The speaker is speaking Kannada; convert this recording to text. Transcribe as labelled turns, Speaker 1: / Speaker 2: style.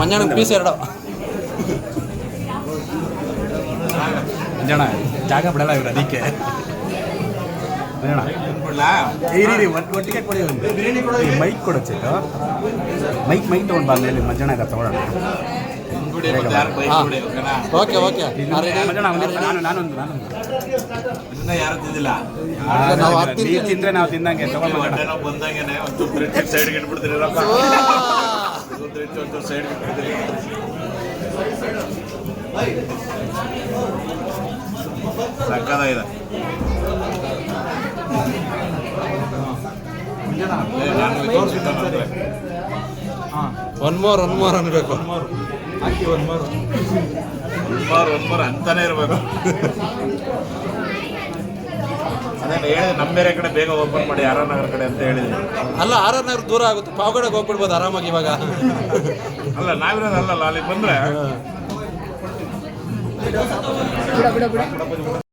Speaker 1: ಮಂಜಾಣ ಪೀಸ್ ಎರಡು.
Speaker 2: ಮಂಜಣ್ಣ ಜಾಗ ಬಿಡಲ್ಲ ಇವ್ರು ಅದಕ್ಕೆ. ಮೈಕ್ ಕೊಡು ಚಿಟ್ಟು ಮೈಕ್ ಮೈಕ್ ತೊಗೊಂಡು ಬಾ ಮಂಜಣ್ಣ ಈಗ ತಗೊಳ್ಳೋಣ.
Speaker 1: Okay okay. ನೀವು
Speaker 2: ತಿಂದ್ರೆ ನಾವು ತಿಂದಂಗೆ ಮಂಜಣ್ಣ
Speaker 3: ಹೊಟ್ಟೆನೋ ಸೈಡ್ ಒಂದು ಒನ್ ಮೋರ್ ಒನ್ ಒಂದು ಅನ್ಬೇಕು ಒನ್ ಇದು ತೋರ್ಸಿದ್ದೆ ನೋಡ್ರೆ.
Speaker 1: ಒನ್ ಮೋರ್ ಒನ್ ಮೋರ್
Speaker 3: ಒಂದ್ ಬಾರ್ ಅಂತಾನೆ ಇರಬೇಕು. ಅದೇ ಹೇಳಿದೆ ನಮ್ಮ ಬೇರೆ ಕಡೆ ಬೇಗ ಓಪನ್ ಮಾಡಿ ಆರ್ ನಗರ ಕಡೆ ಅಂತ ಹೇಳಿದ್ರು
Speaker 1: ಅಲ್ಲ ಆರ್ ಆರ್ ನಗರ ದೂರ ಆಗುತ್ತೆ. ಪಾವಗಡೆಗೆ ಹೋಗ್ಬಿಡ್ಬೋದು ಆರಾಮಾಗಿ ಇವಾಗ.
Speaker 3: ಅಲ್ಲ ನಾವಿರೋದಲ್ಲ ಅಲ್ಲಿ ಬಂದ್ರೆ.